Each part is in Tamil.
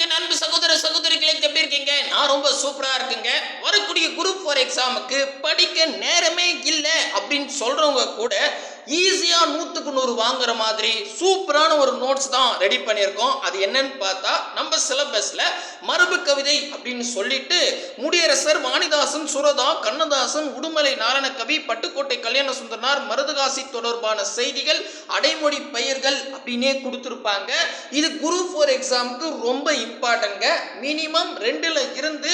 வணக்கம் அன்பு சகோதர சகோதரிகளே எப்படி இருக்கீங்க? நான் ரொம்ப சூப்பரா இருக்குங்க. வரக்கூடிய குரூப் ஃபார் எக்ஸாமுக்கு படிக்க நேரமே இல்லை அப்படின்னு சொல்றவங்க கூட ஈஸியாக நூற்றுக்கு நூறு வாங்குற மாதிரி சூப்பரான ஒரு நோட்ஸ் தான் ரெடி பண்ணியிருக்கோம். அது என்னன்னு பார்த்தா நம்ம சிலபஸில் மரபு கவிதை அப்படின்னு சொல்லிட்டு முடியரசர் வாணிதாசன் சுரதா கண்ணதாசன் உடுமலை நாரணக்கவி பட்டுக்கோட்டை கல்யாண சுந்தரனார் மருதகாசி தொடர்பான செய்திகள் அடைமொழி பெயர்கள் அப்படின்னே கொடுத்துருப்பாங்க. இது குரூப் ஃபோர் எக்ஸாமுக்கு ரொம்ப இம்பார்ட்டங்க மினிமம் ரெண்டில் இருந்து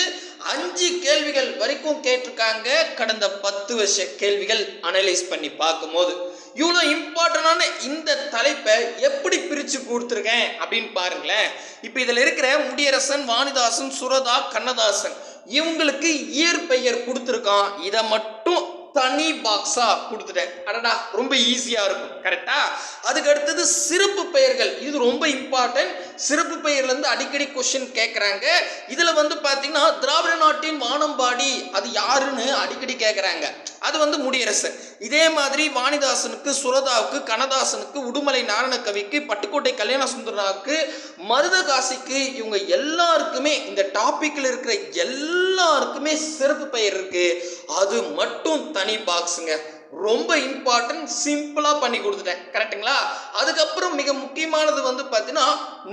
அஞ்சு கேள்விகள் வரைக்கும் கேட்டிருக்காங்க. கடந்த பத்து வருஷ கேள்விகள் அனலைஸ் பண்ணி பார்க்கும்போது. இவ்வளோ இம்பார்ட்டண்டான இந்த தலைப்பை எப்படி பிரித்து கொடுத்துருக்கேன் அப்படின்னு பாருங்களேன். இப்போ இதில் இருக்கிற முடியரசன் வாணிதாசன் சுரதா கண்ணதாசன் இவங்களுக்கு இயற்பெயர் கொடுத்துருக்கான். இதை மட்டும் தனி பாக்ஸா கொடுத்துட்டேன். அடடா ரொம்ப ஈஸியா இருக்கும். கரெக்டா அதுக்கு அடுத்தது சிறப்பு பெயர்கள். இது ரொம்ப இம்பார்ட்டன்ட் சிறப்பு பெயர்ல இருந்து அடிக்கடி கொஸ்டின் கேட்குறாங்க இதுல வந்து பாத்தீங்கன்னா திராவிட நாட்டின் வானம்பாடி. அது யாருன்னு அடிக்கடி கேட்குறாங்க அது வந்து முடியரசு இதே மாதிரி வாணிதாசனுக்கு சுரதாவுக்கு கனதாசனுக்கு உடுமலை நாரணக்கவிக்கு பட்டுக்கோட்டை கல்யாண சுந்தரனாவுக்கு மருதகாசிக்கு இவங்க எல்லாருக்குமே இந்த டாப்பிக்கில் இருக்கிற எல்லாருக்குமே சிறப்பு பெயர் இருக்கு. அது மட்டும் தனி பாக்ஸுங்க ரொம்ப இம்பார்ட்டன்ட் சிம்பிளாக பண்ணி கொடுத்துட்டேன். கரெக்ட்டுங்களா அதுக்கப்புறம் மிக முக்கியமானது வந்து பார்த்தீங்கன்னா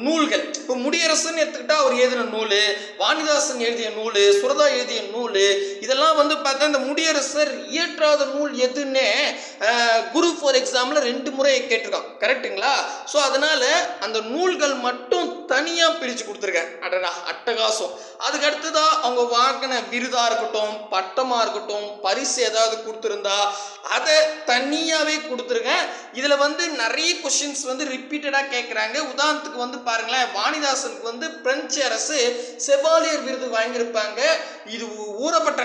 நூல்கள். இப்போ முடியரசுன்னு எடுத்துக்கிட்டா அவர் எழுதின நூல் வாணிதாசன் எழுதிய நூல் சுரதா எழுதிய நூல் இதெல்லாம் வந்து பார்த்தா இந்த முடியரசர் இயற்றாத நூல் எதுன்னே குரு ஃபார் எக்ஸாமில் ரெண்டு முறை கேட்டிருக்கான். கரெக்ட்டுங்களா ஸோ அதனால அந்த நூல்கள் மட்டும் தனியாக பிரித்து கொடுத்துருக்கேன். அடடா அட்டகாசம். அதுக்கு அடுத்ததாக அவங்க வாங்கின விருதாக இருக்கட்டும் பட்டமாக இருக்கட்டும் பரிசு ஏதாவது கொடுத்துருந்தா அதை தனியாகவே கொடுத்துருக்கேன் இதில் வந்து நிறைய கொஷின்ஸ் வந்து ரிப்பீட்டடாக கேட்குறாங்க உதாரணத்துக்கு வந்து பாருங்களேன் வாணிதாசனுக்கு வந்து பிரெஞ்சு அரசு செவாலியர் விருது வாங்கியிருப்பாங்க. இது ஊறப்பட்ட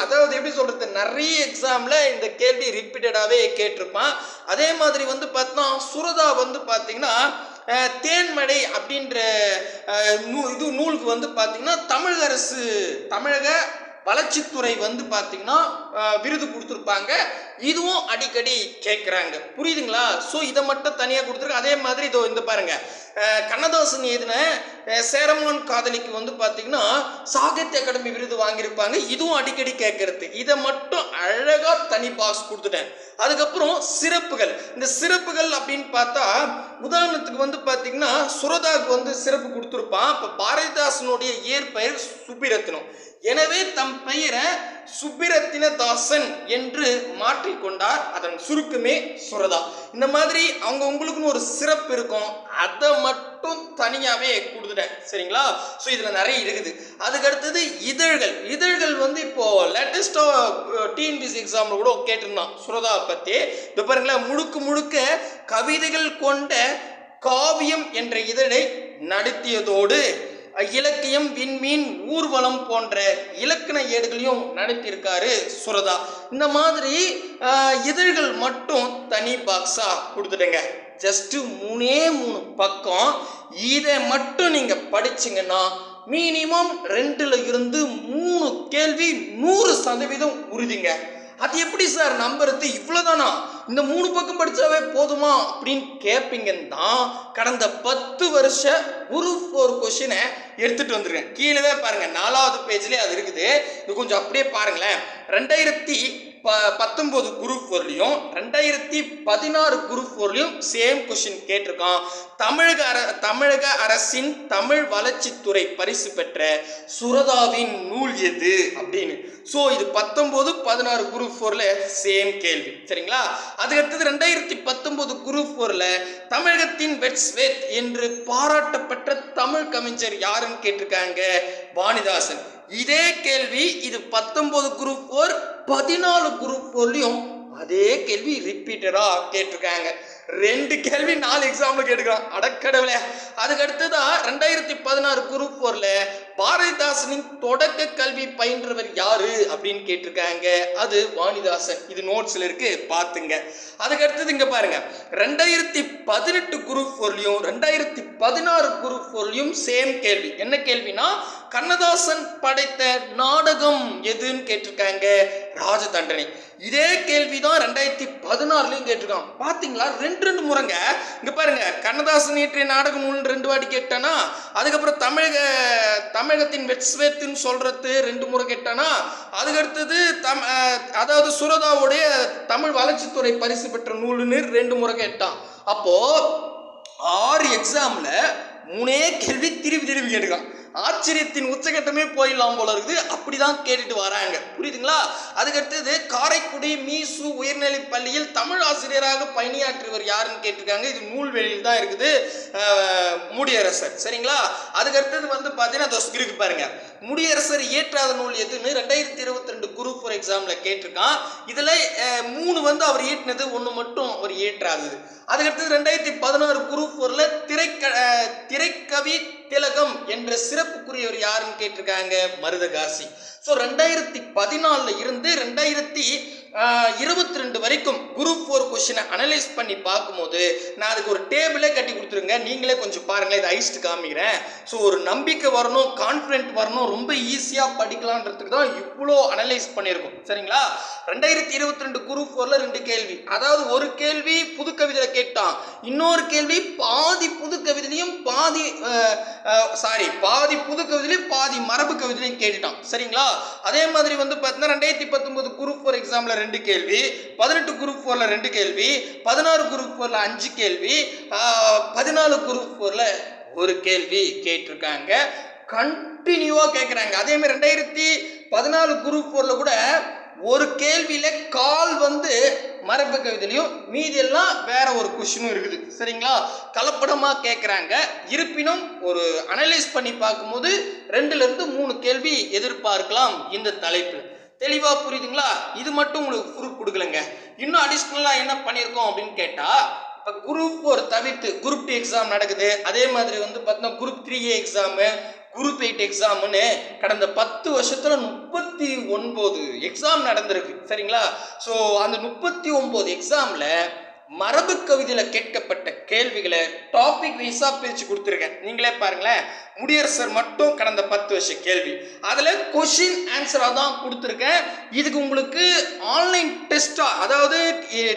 அதாவது எப்படி சொல்கிறது நிறைய எக்ஸாமில் இந்த கேள்வி ரிப்பீட்டடாகவே கேட்டிருப்பான். அதே மாதிரி வந்து பார்த்தா சுரதா வந்து பார்த்தீங்கன்னா தேன்மடை அப்படின்ற நூ- இது நூலுக்கு வந்து பார்த்தீங்கன்னா தமிழக அரசு தமிழக வளர்ச்சித்துறை வந்து பார்த்தீங்கன்னா விருது கொடுத்துருப்பாங்க. இதுவும் அடிக்கடி கேட்குறாங்க புரியுதுங்களா? ஸோ இதை மட்டும் தனியாக கொடுத்துருக்கு அதே மாதிரி இதோ இந்த பாருங்க. கண்ணதாசன் எழுதின அஹ், சேரமான் காதலிக்கு வந்து பார்த்தீங்கன்னா சாகித்ய அகாடமி விருது வாங்கியிருப்பாங்க. இதுவும் அடிக்கடி கேட்கறது இதை மட்டும் அழகாக தனி பாக்ஸ் கொடுத்துட்டேன். அதுக்கப்புறம் சிறப்புகள். இந்த சிறப்புகள் அப்படின்னு பார்த்தா உதாரணத்துக்கு வந்து பார்த்தீங்கன்னா சுரதாவுக்கு வந்து சிறப்பு கொடுத்துருப்பான். இப்போ பாரதிதாசனுடைய இயற்பெயர் சுப்பிரத்னம் எனவே தம் பெயரை சுப்பிரத்தினதாசன் என்று மாற்றிக்கொண்டார். அதன் சுருக்கமே சுரதா. இந்த மாதிரி அவங்க உங்களுக்குன்னு ஒரு சிறப்பு இருக்கும். அதை மட்டும் தனியாகவே கொடுத்துட்டேன் சரிங்களா? ஸோ இதில் நிறைய இருக்குது. அதுக்கு அடுத்தது இதழ்கள். இதழ்கள் வந்து இப்போது லேட்டஸ்ட்டாக டிஎன்பிசி எக்ஸாமில் கூட கேட்டிருந்தான் சுரதா பற்றி இப்போ பாருங்களேன் முழுக்க முழுக்க கவிதைகள் கொண்ட காவியம் என்ற இதழை நடத்தியதோடு இலக்கியம் விண்மீன் ஊர்வலம் போன்ற இலக்கண ஏடுகளையும் நடத்தியிருக்காரு சுரதா. இந்த மாதிரி இதழ்கள் மட்டும் தனி பாக்ஸா கொடுத்துடுங்க ஜஸ்ட் மூணே மூணு பக்கம். இதை மட்டும் நீங்க படிச்சிங்கன்னா மினிமம் ரெண்டுல இருந்து மூணு கேள்வி நூறு சதவீதம் உறுதிங்க. அது எப்படி சார் நம்புறது? இவ்வளோதானா இந்த மூணு பக்கம் படித்தாவே போதுமா? அப்படின்னு கேட்பீங்கன்னு தான் கடந்த பத்து வருஷ ஒரு ஃபோர் கொஷினை எடுத்துகிட்டு வந்திருக்கேன் கீழே பாருங்கள் நாலாவது பேஜ்லேயே அது இருக்குது. இது கொஞ்சம் அப்படியே பாருங்களேன். ரெண்டாயிரத்தி ப பத்தொம்போது குரூப் ஃபோர்லேயும் ரெண்டாயிரத்தி பதினாறு குரூப் ஃபோர்லேயும் சேம் கொஷின் கேட்டிருக்கான். தமிழக அர தமிழக அரசின் தமிழ் வளர்ச்சித்துறை பரிசு பெற்ற சுரதாவின் நூல் எது அப்படின்னு. ஸோ இது பத்தொம்போது பதினாறு குரூப் ஃபோரில் சேம் கேள்வி. சரிங்களா? அதுக்கடுத்தது ரெண்டாயிரத்தி பத்தொம்போது குரூப் ஃபோரில் தமிழகத்தின் வெட்ஸ்வேத் என்று பாராட்டப்பட்ட தமிழ் கவிஞர் யாருன்னு கேட்டிருக்காங்க? வாணிதாசன். இதே கேள்வி இது பத்தொன்பது குரூப் ஃபோர் பதினாலு குரூப் ஃபோர்லையும் அதே கேள்வி ரிப்பீட்டடா கேட்டிருக்காங்க. ரெண்டு கேள்வி நாலு எக்ஸாம்பிள் கேட்டுக்கிறான். அடக்கடவுளே. அதுக்கு அடுத்ததா ரெண்டாயிரத்தி பதினாறு குரூப் ஃபோர்ல பாரதிதாசனின் தொடக்க கல்வி பயின்றவர் யாரு அப்படின்னு கேட்டிருக்காங்க. அது வாணிதாசன். இது நோட்ஸ்ல இருக்கு. பாத்துங்க அதுக்கு அடுத்தது இங்க பாருங்க. ரெண்டாயிரத்தி பதினெட்டு குரூப் ஃபோர்லையும் ரெண்டாயிரத்தி பதினாறு குரூப் ஃபோர்லையும் சேம் கேள்வி. என்ன கேள்வினா கண்ணதாசன் படைத்த நாடகம் எதுன்னு கேட்டிருக்காங்க. ராஜ தண்டனை இதே கேள்வி தான் ரெண்டாயிரத்தி பதினாறுலையும் கேட்டிருக்கான். பார்த்தீங்களா ரெண்டு ரெண்டு முறைங்க இங்கே பாருங்க கண்ணதாசன் இயற்றிய நாடக நூல் ரெண்டு வாட்டி கேட்டானா அதுக்கப்புறம் தமிழக தமிழகத்தின் வெட்ஸ்வேத்துன்னு சொல்கிறது ரெண்டு முறை கேட்டானா அதுக்கடுத்தது தம் அதாவது சுரதாவுடைய தமிழ் வளர்ச்சித்துறை பரிசு பெற்ற நூலுன்னு ரெண்டு முறை கேட்டான். அப்போது ஆறு எக்ஸாமில் மூணே கேள்வி திருப்பி திருப்பி கேட்டுக்கான் ஆச்சரியத்தின் உச்சகட்டமே போயிடலாம் போல இருக்குது. அப்படிதான் கேட்டுட்டு வராங்க. புரியுதுங்களா? அதுக்கடுத்தது காரைக்குடி மீசு உயர்நிலைப் பள்ளியில் தமிழ் ஆசிரியராக பணியாற்றியவர் யாருன்னு கேட்டிருக்காங்க. இது நூல்வெளியில் தான் இருக்குது. மூடியரசர். சரிங்களா? அதுக்கடுத்தது வந்து பார்த்தீங்கன்னா தொஸ்கிருக்கு பாருங்கள் முடியரசர் இயற்றாத நூல் எதுன்னு ரெண்டாயிரத்தி இருபத்தி ரெண்டு குரூப் ஃபோர் எக்ஸாம்ல கேட்டிருக்கான். இதுல மூணு வந்து அவர் இயற்றினது ஒன்று மட்டும் அவர் இயற்றாதது. அதுக்கடுத்தது ரெண்டாயிரத்தி பதினாறு குரூப் ஃபோர்ல திரைக்க திரைக்கவி திலகம் என்ற சிறப்புக்குரியவர் யாருன்னு கேட்டிருக்காங்க? மருதகாசி. ஸோ ரெண்டாயிரத்தி பதினாலில் இருந்து ரெண்டாயிரத்தி இருபத்தி ரெண்டு வரைக்கும் குரூப் ஃபோர் கொஷினை அனலைஸ் பண்ணி பார்க்கும்போது நான் அதுக்கு ஒரு டேபிளே கட்டி கொடுத்துருங்க. நீங்களே கொஞ்சம் பாருங்களேன் இதை ஐஸ்ட் காமிக்கிறேன். ஸோ ஒரு நம்பிக்கை வரணும் கான்ஃபிடென்ட் வரணும் ரொம்ப ஈஸியாக படிக்கலான்றதுக்கு தான் இவ்வளோ அனலைஸ் பண்ணியிருக்கோம். சரிங்களா? ரெண்டாயிரத்தி இருபத்தி ரெண்டு குரூப் ஃபோரில் ரெண்டு கேள்வி. அதாவது ஒரு கேள்வி புது கவிதையில் கேட்டான். இன்னொரு கேள்வி பாதி புது கவிதையிலையும் பாதி சாரி பாதி புது கவிதையிலையும் பாதி மரபு கவிதையிலையும் கேட்டுட்டான். சரிங்களா? அதே மாதிரி வந்து பார்த்தீங்கன்னா ரெண்டாயிரத்தி பத்தொன்பது குரூப் ஃபோர் எக்ஸாமில் ரெண்டு கேள்வி பதினெட்டு குரூப் ஃபோரில் ரெண்டு கேள்வி பதினாறு குரூப் ஃபோரில் அஞ்சு கேள்வி பதினாலு குரூப் ஃபோரில் ஒரு கேள்வி கேட்டிருக்காங்க. கண்டினியூவாக கேட்குறாங்க அதேமாதிரி ரெண்டாயிரத்தி பதினாலு குரூப் ஃபோரில் கூட ஒரு கேள்வியில் கால் வந்து மரபு கவிதையிலையும் மீதி எல்லாம் வேற ஒரு கொஷினும் இருக்குது. சரிங்களா? கலப்படமாக கேட்குறாங்க இருப்பினும் ஒரு அனலைஸ் பண்ணி பார்க்கும்போது ரெண்டுலேருந்து மூணு கேள்வி எதிர்பார்க்கலாம் இந்த தலைப்பில். தெளிவாக புரியுதுங்களா? இது மட்டும் உங்களுக்கு ப்ரூஃப் கொடுக்கலங்க. இன்னும் அடிஷ்னலாக என்ன பண்ணியிருக்கோம் அப்படின்னு கேட்டால் இப்போ குரூப் ஒரு தவிர்த்து குரூப் டூ எக்ஸாம் நடக்குது. அதே மாதிரி வந்து பார்த்தீங்கன்னா group three A exam group eight எக்ஸாம்னு கடந்த பத்து வருஷத்தில் முப்பத்தி ஒன்பது எக்ஸாம் நடந்திருக்கு. சரிங்களா? ஸோ அந்த முப்பத்தி ஒம்பது எக்ஸாமில் மரபு கவிதையில் கேட்கப்பட்ட கேள்விகளை டாபிக் வைஸாக பிரித்து கொடுத்துருக்கேன். நீங்களே பாருங்களேன். முடியரசர் மட்டும் கடந்த பத்து வருஷ கேள்வி. அதில் கொஷின் ஆன்சராக தான் கொடுத்துருக்கேன். இதுக்கு உங்களுக்கு ஆன்லைன் டெஸ்ட்டாக அதாவது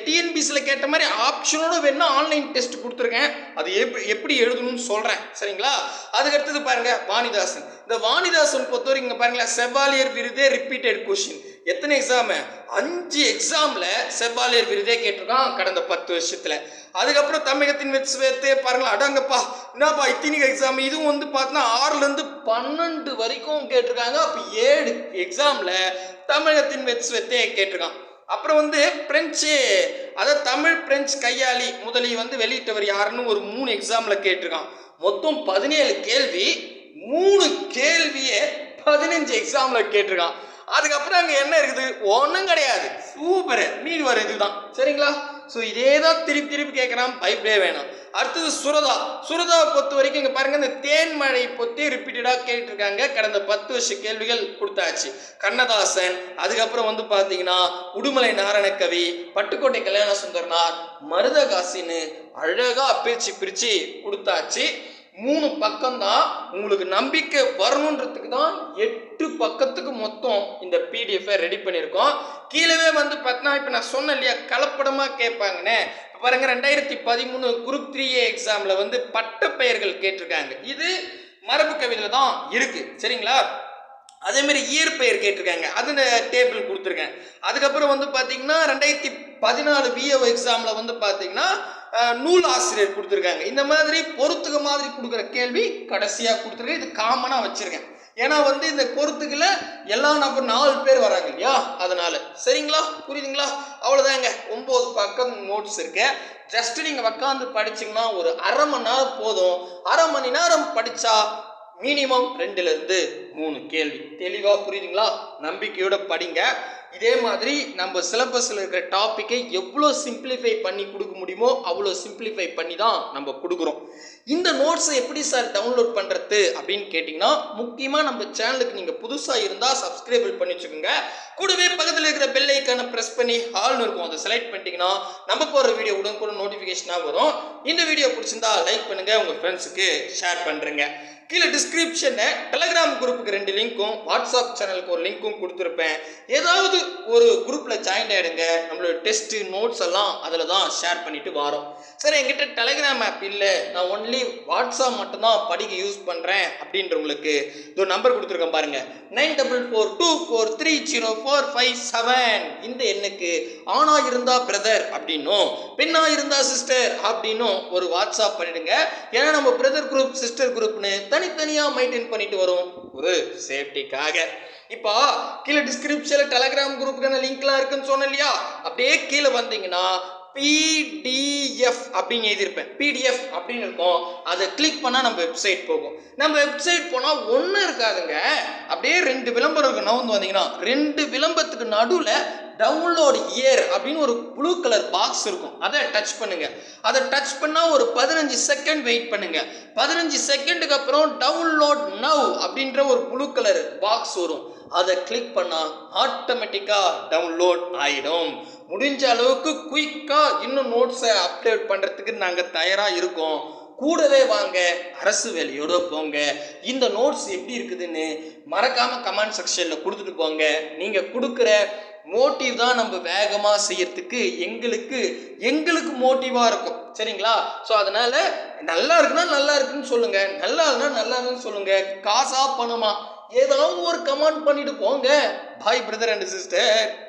டிஎன்பிசியில் கேட்ட மாதிரி ஆப்ஷனோட வேணும்னா ஆன்லைன் டெஸ்ட் கொடுத்துருக்கேன். அது எப்படி எப்படி எழுதணும்னு சொல்கிறேன் சரிங்களா? அதுக்கடுத்தது பாருங்கள் வாணிதாசன். இந்த வாணிதாசன் பொறுத்தவரைக்கும் இங்கே பாருங்களேன் செவாலியர் விருதே ரிப்பீட்டட் கொஷின் எத்தனை எக்ஸாமு அஞ்சு எக்ஸாமில் செவ்வாலியர் விருதே கேட்டிருக்கான் கடந்த பத்து வருஷத்தில். அதுக்கப்புறம் தமிழகத்தின் வெற்றி சேர்த்து பாருங்களா அடங்கப்பா. என்னப்பா இத்தினிக்கு எக்ஸாம் இதுவும் வந்து பார்த்தோன்னா ஆறுலேருந்து பன்னெண்டு வரைக்கும் கேட்டிருக்காங்க. அப்போ ஏழு எக்ஸாமில் தமிழகத்தின் வெற்றி கேட்டிருக்கான். அப்புறம் வந்து பிரெஞ்சு அதாவது தமிழ் பிரெஞ்சு கையாளி முதலி வந்து வெளியிட்டவர் யாருன்னு ஒரு மூணு எக்ஸாமில் கேட்டிருக்கான். மொத்தம் பதினேழு கேள்வி மூணு கேள்வியே பதினஞ்சு எக்ஸாமில் கேட்டிருக்கான். அதுக்கப்புறம் அங்கே என்ன இருக்குது? ஒன்றும் கிடையாது. சூப்பர் மீன் வர இதுதான் சரிங்களா? ஸோ இதே தான் திருப்பி திருப்பி கேட்குறான் பைப்லே வேணாம். அடுத்தது சுரதா. சுரதாவை பொறுத்த வரைக்கும் இங்கே பாருங்கள் இந்த தேன்மழை பொத்தி ரிப்பீட்டடாக கேட்டிருக்காங்க. கடந்த பத்து வருஷ கேள்விகள் கொடுத்தாச்சு. கண்ணதாசன் அதுக்கப்புறம் வந்து பார்த்தீங்கன்னா உடுமலை நாராயணகவி பட்டுக்கோட்டை கல்யாண சுந்தரனார் மருதகாசின்னு அழகாக பிரித்து பிரித்து கொடுத்தாச்சு. மூணு பக்கம் தான் உங்களுக்கு நம்பிக்கை வரணுன்றதுக்கு தான் எட்டு பக்கத்துக்கு மொத்தம் இந்த பிடிஎஃபை ரெடி பண்ணியிருக்கோம். கீழவே வந்து பார்த்தீங்கன்னா இப்போ நான் சொன்னேன் இல்லையா கலப்படமாக கேட்பாங்கண்ணே பாருங்க ரெண்டாயிரத்தி பதிமூணு குரூப் த்ரீ ஏ எக்ஸாமில் வந்து பட்டப்பெயர்கள் கேட்டிருக்காங்க. இது மரபு கவிதையில் தான் இருக்குது சரிங்களா? அதேமாரி மாதிரி இயற்பெயர் கேட்டிருக்காங்க. அது டேபிள் கொடுத்துருக்கேன். அதுக்கப்புறம் வந்து பார்த்தீங்கன்னா ரெண்டாயிரத்தி பதினாலு பிஏஓ எக்ஸாமில் வந்து பார்த்தீங்கன்னா நூல் ஆசிரியர் கொடுத்துருக்காங்க. இந்த மாதிரி பொறுத்துக்க மாதிரி கொடுக்குற கேள்வி கடைசியாக கொடுத்துருக்கேன். இது காமனாக வச்சுருக்கேன். ஏன்னா வந்து இந்த பொறுத்துக்கில் எல்லா நபர் நாலு பேர் வராங்க இல்லையா? அதனால். சரிங்களா? புரியுதுங்களா? அவ்வளோதாங்க ஒம்பது பக்கம் நோட்ஸ் இருக்கு. ஜஸ்ட் நீங்கள் உக்காந்து படிச்சிங்கன்னா ஒரு அரை மணி நேரம் போதும். அரை மணி நேரம் படித்தா மினிமம் ரெண்டுலேருந்து மூணு கேள்வி. தெளிவாக புரியுதுங்களா? நம்பிக்கையோட படிங்க. இதே மாதிரி நம்ம சிலபஸில் இருக்கிற டாப்பிக்கை எவ்வளோ சிம்பிளிஃபை பண்ணி கொடுக்க முடியுமோ அவ்வளோ சிம்பிளிஃபை பண்ணி தான் நம்ம கொடுக்குறோம். இந்த நோட்ஸை எப்படி சார் டவுன்லோட் பண்ணுறது அப்படின்னு கேட்டிங்கன்னா முக்கியமாக நம்ம சேனலுக்கு நீங்கள் புதுசாக இருந்தால் சப்ஸ்கிரைபிள் பண்ணி வச்சுக்கோங்க. கூடவே பக்கத்தில் இருக்கிற பெல் ஐக்கானை ப்ரெஸ் பண்ணி ஹால்னு இருக்கும் அதை செலக்ட் பண்ணிட்டீங்கன்னா நம்ம போகிற வீடியோ உடனுக்குடன் நோட்டிஃபிகேஷனாக வரும். இந்த வீடியோ பிடிச்சிருந்தா லைக் பண்ணுங்கள் உங்கள் ஃப்ரெண்ட்ஸுக்கு ஷேர் பண்ணுறேங்க கீழே டிஸ்கிரிப்ஷனில் டெலகிராம் குரூப்புக்கு ரெண்டு லிங்க்கும் வாட்ஸ்அப் சேனலுக்கு ஒரு லிங்க்கும் கொடுத்துருப்பேன். ஏதாவது ஒரு குரூப்பில் ஜாயின் ஆகிடுங்க நம்மளோட டெஸ்ட்டு நோட்ஸ் எல்லாம் அதில் தான் ஷேர் பண்ணிட்டு வரோம். சரி என்கிட்ட டெலகிராம் ஆப் இல்லை. நான் ஒன்லி வாட்ஸ்அப் மட்டும்தான் படிக்க யூஸ் பண்ணுறேன் அப்படின்றவங்களுக்கு ஒரு நம்பர் கொடுத்துருக்கேன் பாருங்கள் nine double four two four three zero four five seven இந்த எண்ணுக்கு ஆணாக இருந்தால் பிரதர் அப்படின்னும் பெண்ணாக இருந்தால் சிஸ்டர் அப்படின்னும் ஒரு வாட்ஸ்அப் பண்ணிடுங்க. ஏன்னா நம்ம பிரதர் குரூப் சிஸ்டர் குரூப்னு தனித்தனியாக மெயின்டைன் பண்ணிட்டு வரும். ஒரு சேஃப்டிக்காக இப்போ கீழே டிஸ்கிரிப்ஷனில் டெலகிராம் குரூப்புக்கான லிங்க்லாம் இருக்குன்னு சொன்னேன் இல்லையா? அப்படியே கீழே வந்தீங்கன்னா பிடிஎஃப் அப்படின்னு எழுதியிருப்பேன். பிடிஎஃப் அப்படின்னு இருக்கும். அதை கிளிக் பண்ணால் நம்ம வெப்சைட் போகும். நம்ம வெப்சைட் போனால் ஒன்றும் இருக்காதுங்க. அப்படியே ரெண்டு விளம்பரம் இருக்கு நவுந்து வந்தீங்கன்னா ரெண்டு விளம்பரத்துக்கு நடுவில் டவுன்லோட் இயர் அப்படின்னு ஒரு ப்ளூ கலர் பாக்ஸ் இருக்கும். அதை டச் பண்ணுங்க. அதை டச் பண்ணால் ஒரு பதினஞ்சு செகண்ட் வெயிட் பண்ணுங்க. பதினஞ்சு செகண்டுக்கு அப்புறம் டவுன்லோட் நவ் அப்படின்ற ஒரு ப்ளூ கலர் பாக்ஸ் வரும். அதை கிளிக் பண்ணால் ஆட்டோமேட்டிக்காக டவுன்லோட் ஆகிடும் முடிஞ்ச அளவுக்கு குயிக்காக இன்னும் நோட்ஸை அப்டேட் பண்ணுறதுக்கு நாங்கள் தயாராக இருக்கோம். கூடவே வாங்க அரசு வேலையோட போங்க. இந்த நோட்ஸ் எப்படி இருக்குதுன்னு மறக்காமல் கமெண்ட் செக்ஷனில் கொடுத்துட்டு போங்க. நீங்கள் கொடுக்குற மோட்டிவ் தான் நம்ம வேகமாக செய்யறதுக்கு எங்களுக்கு எங்களுக்கு மோட்டிவாக இருக்கும். சரிங்களா? ஸோ அதனால நல்லா இருக்குன்னா நல்லா இருக்குன்னு சொல்லுங்க. நல்லா இருந்தா நல்லா இருக்குன்னு சொல்லுங்க. காசா பணமா? ஏதாவது ஒரு கமெண்ட் பண்ணிட்டு போங்க. பாய் பிரதர் அண்ட் சிஸ்டர்